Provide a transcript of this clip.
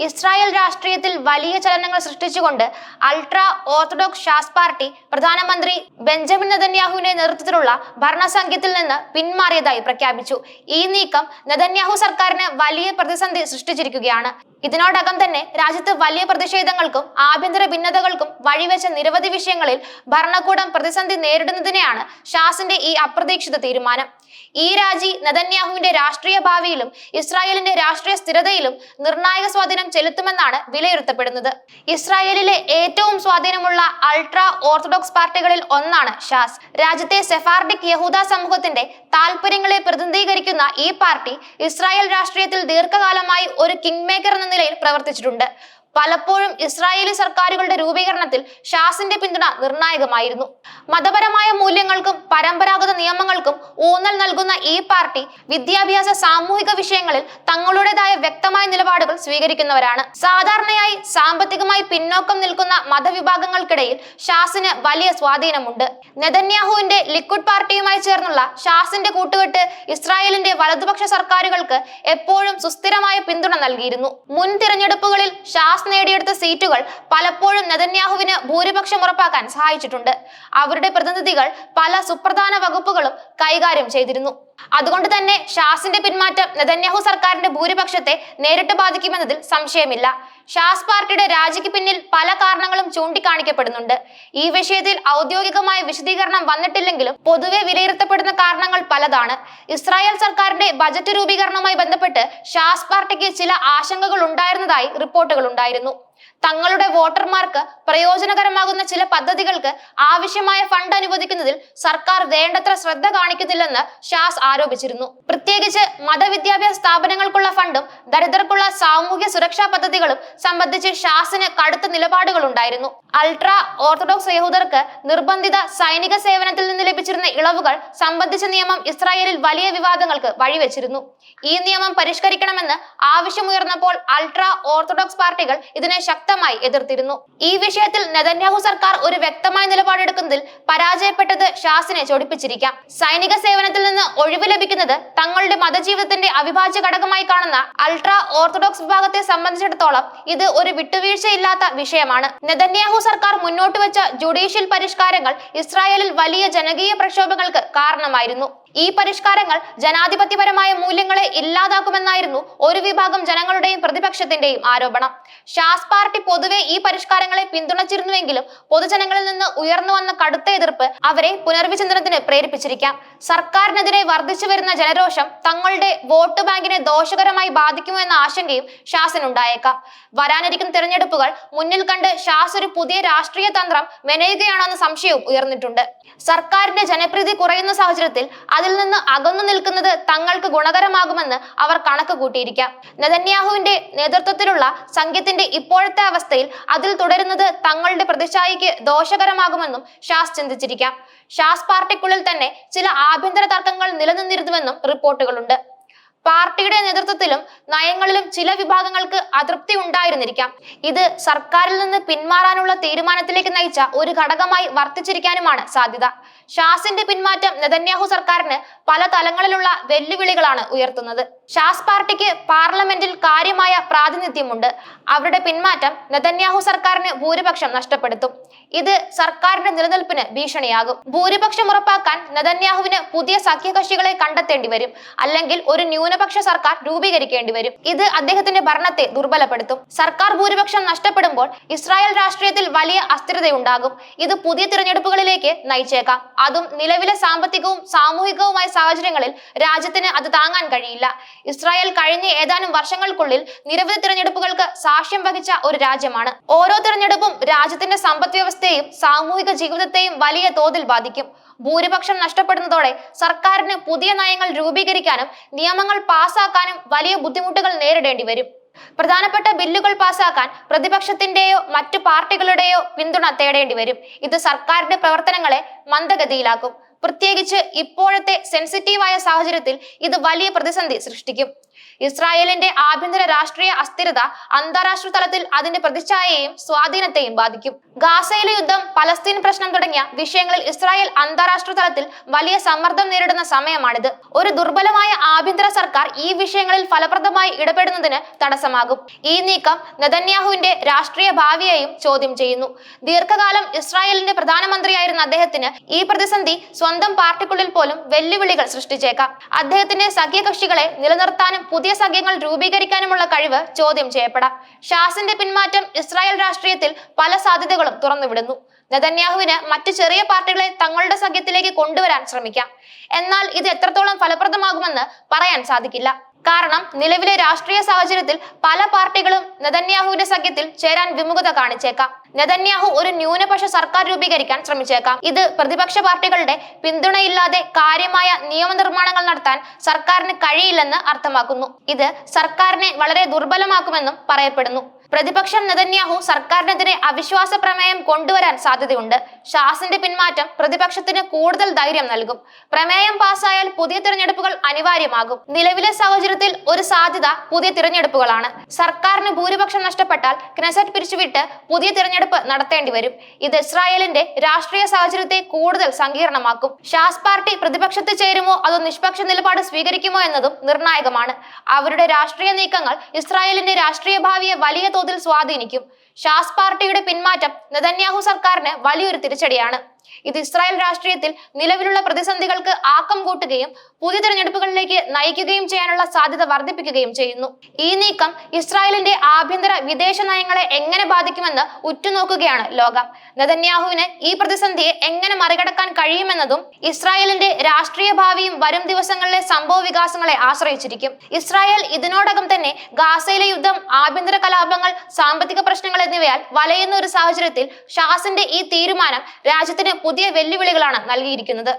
Israel രാഷ്ട്രീയത്തിൽ വലിയ ചലനങ്ങൾ സൃഷ്ടിച്ചുകൊണ്ട് അൾട്രാ ഓർത്തഡോക്സ് ഷാസ് പാർട്ടി പ്രധാനമന്ത്രി ബെഞ്ചമിൻ നെതന്യാഹുവിന്റെ നേതൃത്വത്തിലുള്ള ഭരണസംഖ്യത്തിൽ നിന്ന് പിന്മാറിയതായി പ്രഖ്യാപിച്ചു. ഈ നീക്കം നെതന്യാഹു സർക്കാരിന് വലിയ പ്രതിസന്ധി സൃഷ്ടിച്ചിരിക്കുകയാണ്. ഇതിനോടകം തന്നെ രാജ്യത്ത് വലിയ പ്രതിഷേധങ്ങൾക്കും ആഭ്യന്തര ഭിന്നതകൾക്കും വഴിവെച്ച നിരവധി വിഷയങ്ങളിൽ ഭരണകൂടം പ്രതിസന്ധി നേരിടുന്നതിനെയാണ് ഷാസിന്റെ ഈ അപ്രതീക്ഷിത തീരുമാനം. ഈ രാജി നദന്യാഹുവിന്റെ രാഷ്ട്രീയ ഭാവിയിലും ഇസ്രായേലിന്റെ രാഷ്ട്രീയ സ്ഥിരതയിലും നിർണായക സ്വാധീനം ചെലുത്തുമെന്നാണ് വിലയിരുത്തപ്പെടുന്നത്. ഇസ്രായേലിലെ ഏറ്റവും സ്വാധീനമുള്ള അൾട്രാ ഓർത്തഡോക്സ് പാർട്ടികളിൽ ഒന്നാണ് ഷാസ്. രാജ്യത്തെ സെഫാർഡിക് യഹൂദ സമൂഹത്തിന്റെ താല്പര്യങ്ങളെ പ്രതിനിധീകരിക്കുന്ന ഈ പാർട്ടി ഇസ്രായേൽ രാഷ്ട്രീയത്തിൽ ദീർഘകാലമായി ഒരു കിങ് മേക്കർ എന്ന നിലയിൽ പ്രവർത്തിച്ചിട്ടുണ്ട്. പലപ്പോഴും ഇസ്രായേലി സർക്കാരുകളുടെ രൂപീകരണത്തിൽ ഷാസിന്റെ പിന്തുണ നിർണായകമായിരുന്നു. മതപരമായ മൂല്യങ്ങൾക്കും പരമ്പരാഗത നിയമങ്ങൾക്കും ഊന്നൽ നൽകുന്ന ഈ പാർട്ടി വിദ്യാഭ്യാസ സാമൂഹിക വിഷയങ്ങളിൽ തങ്ങളുടേതായ വ്യക്തമായ നിലപാടുകൾ സ്വീകരിക്കുന്നവരാണ്. സാധാരണയായി സാമ്പത്തികമായി പിന്നോക്കം നിൽക്കുന്ന മതവിഭാഗങ്ങൾക്കിടയിൽ ഷാസിന് വലിയ സ്വാധീനമുണ്ട്. നെതന്യാഹുവിന്റെ ലിക്വിഡ് പാർട്ടിയുമായി ചേർന്നുള്ള ഷാസിന്റെ കൂട്ടുകെട്ട് ഇസ്രായേലിന്റെ വലതുപക്ഷ സർക്കാരുകൾക്ക് എപ്പോഴും സുസ്ഥിരമായ പിന്തുണ നൽകിയിരുന്നു. മുൻ തിരഞ്ഞെടുപ്പുകളിൽ ഷാസ് നേടിയെടുത്ത സീറ്റുകൾ പലപ്പോഴും നെതന്യാഹുവിന് ഭൂരിപക്ഷം ഉറപ്പാക്കാൻ സഹായിച്ചിട്ടുണ്ട്. അവരുടെ പ്രതിനിധികൾ പല സുപ്രധാന വകുപ്പുകളും കൈകാര്യം ചെയ്തിരുന്നു അതുകൊണ്ട് തന്നെ ഷാസിന്റെ പിന്മാറ്റം നെതന്യാഹു സർക്കാരിന്റെ ഭൂരിപക്ഷത്തെ നേരിട്ട് ബാധിക്കുമെന്നതിൽ സംശയമില്ല. ഷാസ് പാർട്ടിയുടെ രാജിക്ക് പിന്നിൽ പല കാരണങ്ങളും ചൂണ്ടിക്കാണിക്കപ്പെടുന്നുണ്ട്. ഈ വിഷയത്തിൽ ഔദ്യോഗികമായ വിശദീകരണം വന്നിട്ടില്ലെങ്കിലും പൊതുവെ വിലയിരുത്തപ്പെടുന്ന കാരണങ്ങൾ പലതാണ്. ഇസ്രായേൽ സർക്കാരിന്റെ ബജറ്റ് രൂപീകരണവുമായി ബന്ധപ്പെട്ട് ഷാസ് പാർട്ടിക്ക് ചില ആശങ്കകൾ ഉണ്ടായിരുന്നതായി റിപ്പോർട്ടുകൾ ഉണ്ടായിരുന്നു. തങ്ങളുടെ വോട്ടർമാർക്ക് പ്രയോജനകരമാകുന്ന ചില പദ്ധതികൾക്ക് ആവശ്യമായ ഫണ്ട് അനുവദിക്കുന്നതിൽ സർക്കാർ വേണ്ടത്ര ശ്രദ്ധ കാണിക്കുന്നില്ലെന്ന് ഷാസ് ആരോപിച്ചിരുന്നു. പ്രത്യേകിച്ച് മതവിദ്യാഭ്യാസ സ്ഥാപനങ്ങൾക്കുള്ള ഫണ്ടും ദരിദ്രർക്കുള്ള സാമൂഹ്യ സുരക്ഷാ പദ്ധതികളും സംബന്ധിച്ച് ഷാസിന് കടുത്ത നിലപാടുകൾ ഉണ്ടായിരുന്നു അൾട്രാ ഓർത്തഡോക്സ് യഹൂദർക്ക് നിർബന്ധിത സൈനിക സേവനത്തിൽ നിന്ന് ലഭിച്ചിരുന്ന ഇളവുകൾ സംബന്ധിച്ച നിയമം ഇസ്രായേലിൽ വലിയ വിവാദങ്ങൾക്ക് വഴിവെച്ചിരുന്നു. ഈ നിയമം പരിഷ്കരിക്കണമെന്ന് ആവശ്യമുയർന്നപ്പോൾ അൾട്രാ ഓർത്തഡോക്സ് പാർട്ടികൾ ഇതിനെ ശക്തമായി എതിർത്തിരുന്നു. ഈ വിഷയത്തിൽ നെതന്യാഹു സർക്കാർ ഒരു വ്യക്തമായ നിലപാടെടുക്കുന്നതിൽ പരാജയപ്പെട്ടത് ഷാസിനെ ചൊടിപ്പിച്ചിരിക്കാം. സൈനിക സേവനത്തിൽ നിന്ന് ഒഴിവ് ലഭിക്കുന്നത് തങ്ങളുടെ മതജീവിതത്തിന്റെ അവിഭാജ്യ ഘടകമായി കാണുന്ന അൾട്രാ ഓർത്തഡോക്സ് വിഭാഗത്തെ സംബന്ധിച്ചിടത്തോളം ഇത് ഒരു വിട്ടുവീഴ്ചയില്ലാത്ത വിഷയമാണ്. നെതന്യാഹു സർക്കാർ മുന്നോട്ട് വെച്ച ജുഡീഷ്യൽ പരിഷ്കാരങ്ങൾ ഇസ്രായേലിൽ വലിയ ജനകീയ പ്രക്ഷോഭങ്ങൾക്ക് കാരണമായിരുന്നു. ഈ പരിഷ്കാരങ്ങൾ ജനാധിപത്യപരമായ മൂല്യങ്ങളെ ഇല്ലാതാക്കുമെന്നായിരുന്നു ഒരു വിഭാഗം ജനങ്ങളുടെയും പ്രതിപക്ഷത്തിന്റെയും ആരോപണം. ഷാസ് പാർട്ടി പൊതുവെ ഈ പരിഷ്കാരങ്ങളെ പിന്തുണച്ചിരുന്നുവെങ്കിലും പൊതുജനങ്ങളിൽ നിന്ന് ഉയർന്നു വന്ന കടുത്ത എതിർപ്പ് അവരെ പുനർവിചിന്തനത്തിന് പ്രേരിപ്പിച്ചിരിക്കാം. സർക്കാരിനെതിരെ വർദ്ധിച്ചു വരുന്ന ജനരോഷം തങ്ങളുടെ വോട്ട് ബാങ്കിനെ ദോഷകരമായി ബാധിക്കുമോ എന്ന ആശങ്കയും ഷാസിനുണ്ടായേക്കാം. വരാനിരിക്കുന്ന തിരഞ്ഞെടുപ്പുകൾ മുന്നിൽ കണ്ട് ഷാസ് ഒരു പുതിയ രാഷ്ട്രീയ തന്ത്രം മെനയുകയാണോ എന്ന സംശയവും ഉയർന്നിട്ടുണ്ട്. സർക്കാരിന്റെ ജനപ്രീതി കുറയുന്ന സാഹചര്യത്തിൽ അതിൽ നിന്ന് അകന്നു നിൽക്കുന്നത് തങ്ങൾക്ക് ഗുണകരമാകുമെന്ന് അവർ കണക്ക് കൂട്ടിയിരിക്കാം. നെതന്യാഹുവിന്റെ നേതൃത്വത്തിലുള്ള സംഘത്തിന്റെ ഇപ്പോഴത്തെ അവസ്ഥയിൽ അതിൽ തുടരുന്നത് തങ്ങളുടെ പ്രതിച്ഛായയ്ക്ക് ദോഷകരമാകുമെന്നും ഷാസ് ചിന്തിച്ചിരിക്കാം. ഷാസ് പാർട്ടിക്കുള്ളിൽ തന്നെ ചില ആഭ്യന്തര തർക്കങ്ങൾ നിലനിന്നിരുന്നുവെന്നും റിപ്പോർട്ടുകളുണ്ട്. പാർട്ടിയുടെ നേതൃത്വത്തിലും നയങ്ങളിലും ചില വിഭാഗങ്ങൾക്ക് അതൃപ്തി ഉണ്ടായിരുന്നിരിക്കാം. ഇത് സർക്കാരിൽ നിന്ന് പിന്മാറാനുള്ള തീരുമാനത്തിലേക്ക് നയിച്ച ഒരു ഘടകമായി വർത്തിച്ചിരിക്കാനുമാണ് സാധ്യത. ഷാസിന്റെ പിന്മാറ്റം നെതന്യാഹു സർക്കാരിന് പല തലങ്ങളിലുള്ള വെല്ലുവിളികളാണ് ഉയർത്തുന്നത്. ഷാസ് പാർട്ടിക്ക് പാർലമെന്റിൽ കാര്യമായ പ്രാതിനിധ്യമുണ്ട്. അവരുടെ പിന്മാറ്റം നെതന്യാഹു സർക്കാരിന് ഭൂരിപക്ഷം നഷ്ടപ്പെടുത്തും. ഇത് സർക്കാരിന്റെ നിലനിൽപ്പിന് ഭീഷണിയാകും. ഭൂരിപക്ഷം ഉറപ്പാക്കാൻ നെതന്യാഹുവിന് പുതിയ സഖ്യകക്ഷികളെ കണ്ടെത്തേണ്ടി വരും. അല്ലെങ്കിൽ ഒരു ന്യൂനപക്ഷ സർക്കാർ രൂപീകരിക്കേണ്ടി വരും. ഇത് അദ്ദേഹത്തിന്റെ ഭരണത്തെ ദുർബലപ്പെടുത്തും. സർക്കാർ ഭൂരിപക്ഷം നഷ്ടപ്പെടുമ്പോൾ ഇസ്രായേൽ രാഷ്ട്രീയത്തിൽ വലിയ അസ്ഥിരതയുണ്ടാകും. ഇത് പുതിയ തിരഞ്ഞെടുപ്പുകളിലേക്ക് നയിച്ചേക്കാം. അതും നിലവിലെ സാമ്പത്തികവും സാമൂഹികവുമായ സാഹചര്യങ്ങളിൽ രാജ്യത്തിന് അത് താങ്ങാൻ കഴിയില്ല. ഇസ്രായേൽ കഴിഞ്ഞ ഏതാനും വർഷങ്ങൾക്കുള്ളിൽ നിരവധി തിരഞ്ഞെടുപ്പുകൾക്ക് സാക്ഷ്യം വഹിച്ച ഒരു രാജ്യമാണ്. ഓരോ തിരഞ്ഞെടുപ്പും രാജ്യത്തിന്റെ സമ്പദ് വ്യവസ്ഥയെയും സാമൂഹിക ജീവിതത്തെയും വലിയ തോതിൽ ബാധിക്കും. ഭൂരിപക്ഷം നഷ്ടപ്പെടുന്നതോടെ സർക്കാരിന് പുതിയ നയങ്ങൾ രൂപീകരിക്കാനും നിയമങ്ങൾ പാസാക്കാനും വലിയ ബുദ്ധിമുട്ടുകൾ നേരിടേണ്ടി വരും. പ്രധാനപ്പെട്ട ബില്ലുകൾ പാസാക്കാൻ പ്രതിപക്ഷത്തിന്റെയോ മറ്റു പാർട്ടികളുടെയോ പിന്തുണ തേടേണ്ടി വരും. ഇത് സർക്കാരിന്റെ പ്രവർത്തനങ്ങളെ മന്ദഗതിയിലാക്കും. പ്രത്യേകിച്ച് ഇപ്പോഴത്തെ സെൻസിറ്റീവായ സാഹചര്യത്തിൽ ഇത് വലിയ പ്രതിസന്ധി സൃഷ്ടിക്കും. ഇസ്രായേലിന്റെ ആഭ്യന്തര രാഷ്ട്രീയ അസ്ഥിരത അന്താരാഷ്ട്ര തലത്തിൽ അതിന്റെ പ്രതിച്ഛായയെയും സ്വാധീനത്തെയും ബാധിക്കും. ഗാസയിലെ യുദ്ധം പലസ്തീൻ പ്രശ്നം തുടങ്ങിയ വിഷയങ്ങളിൽ ഇസ്രായേൽ അന്താരാഷ്ട്ര തലത്തിൽ വലിയ സമ്മർദ്ദം നേരിടുന്ന സമയമാണിത്. ഒരു ദുർബലമായ ആഭ്യന്തര സർക്കാർ ഈ വിഷയങ്ങളിൽ ഫലപ്രദമായി ഇടപെടുന്നതിന് തടസ്സമാകും. ഈ നീക്കം നെതന്യാഹുവിന്റെ രാഷ്ട്രീയ ഭാവിയെയും ചോദ്യം ചെയ്യുന്നു. ദീർഘകാലം ഇസ്രായേലിന്റെ പ്രധാനമന്ത്രിയായിരുന്ന അദ്ദേഹത്തിന് ഈ പ്രതിസന്ധി സ്വന്തം പാർട്ടിക്കുള്ളിൽ പോലും വെല്ലുവിളികൾ സൃഷ്ടിച്ചേക്കാം. അദ്ദേഹത്തിന്റെ സഖ്യകക്ഷികളെ നിലനിർത്താനും പുതിയ സഖ്യങ്ങൾ രൂപീകരിക്കാനുമുള്ള കഴിവ് ചോദ്യം ചെയ്യപ്പെടാം. ഷാസിന്റെ പിന്മാറ്റം ഇസ്രായേൽ രാഷ്ട്രീയത്തിൽ പല സാധ്യതകളും തുറന്നുവിടുന്നു. നെതന്യാഹുവിന് മറ്റ് ചെറിയ പാർട്ടികളെ തങ്ങളുടെ സഖ്യത്തിലേക്ക് കൊണ്ടുവരാൻ ശ്രമിക്കാം. എന്നാൽ ഇത് എത്രത്തോളം ഫലപ്രദമാകുമെന്ന് പറയാൻ സാധിക്കില്ല. കാരണം നിലവിലെ രാഷ്ട്രീയ സാഹചര്യത്തിൽ പല പാർട്ടികളും നെതന്യാഹുവിന്റെ സഖ്യത്തിൽ ചേരാൻ വിമുഖത കാണിച്ചേക്കാം. നെതന്യാഹു ഒരു ന്യൂനപക്ഷ സർക്കാർ രൂപീകരിക്കാൻ ശ്രമിച്ചേക്കാം. ഇത് പ്രതിപക്ഷ പാർട്ടികളുടെ പിന്തുണയില്ലാതെ കാര്യമായ നിയമനിർമ്മാണങ്ങൾ നടത്താൻ സർക്കാരിന് കഴിയില്ലെന്ന് അർത്ഥമാക്കുന്നു. ഇത് സർക്കാരിനെ വളരെ ദുർബലമാക്കുമെന്നും പറയപ്പെടുന്നു. പ്രതിപക്ഷം നെതന്യാഹു സർക്കാരിനെതിരെ അവിശ്വാസ പ്രമേയം കൊണ്ടുവരാൻ സാധ്യതയുണ്ട്. ഷാസിന്റെ പിന്മാറ്റം പ്രതിപക്ഷത്തിന് കൂടുതൽ ധൈര്യം നൽകും. പ്രമേയം പാസ്സായാൽ പുതിയ തിരഞ്ഞെടുപ്പുകൾ അനിവാര്യമാകും. നിലവിലെ സാഹചര്യത്തിൽ ഒരു സാധ്യത പുതിയ തിരഞ്ഞെടുപ്പുകളാണ്. സർക്കാരിന് ഭൂരിപക്ഷം നഷ്ടപ്പെട്ടാൽ ക്നെസറ്റ് പിരിച്ചുവിട്ട് പുതിയ തിരഞ്ഞെടുപ്പ് നടത്തേണ്ടി വരും. ഇത് ഇസ്രായേലിന്റെ രാഷ്ട്രീയ സാഹചര്യത്തെ കൂടുതൽ സങ്കീർണമാക്കും. ഷാസ് പാർട്ടി പ്രതിപക്ഷത്ത് ചേരുമോ അതോ നിഷ്പക്ഷ നിലപാട് സ്വീകരിക്കുമോ എന്നതും നിർണായകമാണ്. അവരുടെ രാഷ്ട്രീയ നീക്കങ്ങൾ ഇസ്രായേലിന്റെ രാഷ്ട്രീയ ഭാവിയെ വലിയ തോതിൽ സ്വാധീനിക്കും. ഷാസ് പാർട്ടിയുടെ പിന്മാറ്റം നെതന്യാഹു സർക്കാരിന് വലിയൊരു തിരിച്ചടിയാണ്. ഇത് ഇസ്രായേൽ രാഷ്ട്രീയത്തിൽ നിലവിലുള്ള പ്രതിസന്ധികൾക്ക് ആക്കം കൂട്ടുകയും പുതിയ തെരഞ്ഞെടുപ്പുകളിലേക്ക് നയിക്കുകയും ചെയ്യാനുള്ള സാധ്യത വർദ്ധിപ്പിക്കുകയും ചെയ്യുന്നു. ഈ നീക്കം ഇസ്രായേലിന്റെ ആഭ്യന്തര വിദേശ നയങ്ങളെ എങ്ങനെ ബാധിക്കുമെന്ന് ഉറ്റുനോക്കുകയാണ് ലോകം. നെതന്യാഹുവിന് ഈ പ്രതിസന്ധിയെ എങ്ങനെ മറികടക്കാൻ കഴിയുമെന്നതും ഇസ്രായേലിന്റെ രാഷ്ട്രീയ ഭാവിയും വരും ദിവസങ്ങളിലെ സംഭവ വികാസങ്ങളെ ആശ്രയിച്ചിരിക്കും. ഇസ്രായേൽ ഇതിനോടകം തന്നെ ഗാസയിലെ യുദ്ധം ആഭ്യന്തര കലാപങ്ങൾ സാമ്പത്തിക പ്രശ്നങ്ങൾ എന്നിവയാൽ വലയുന്ന ഒരു സാഹചര്യത്തിൽ ഷാസിന്റെ ഈ തീരുമാനം രാജ്യത്തിന് പുതിയ വെല്ലുവിളികളാണ് നൽകിയിരിക്കുന്നത്.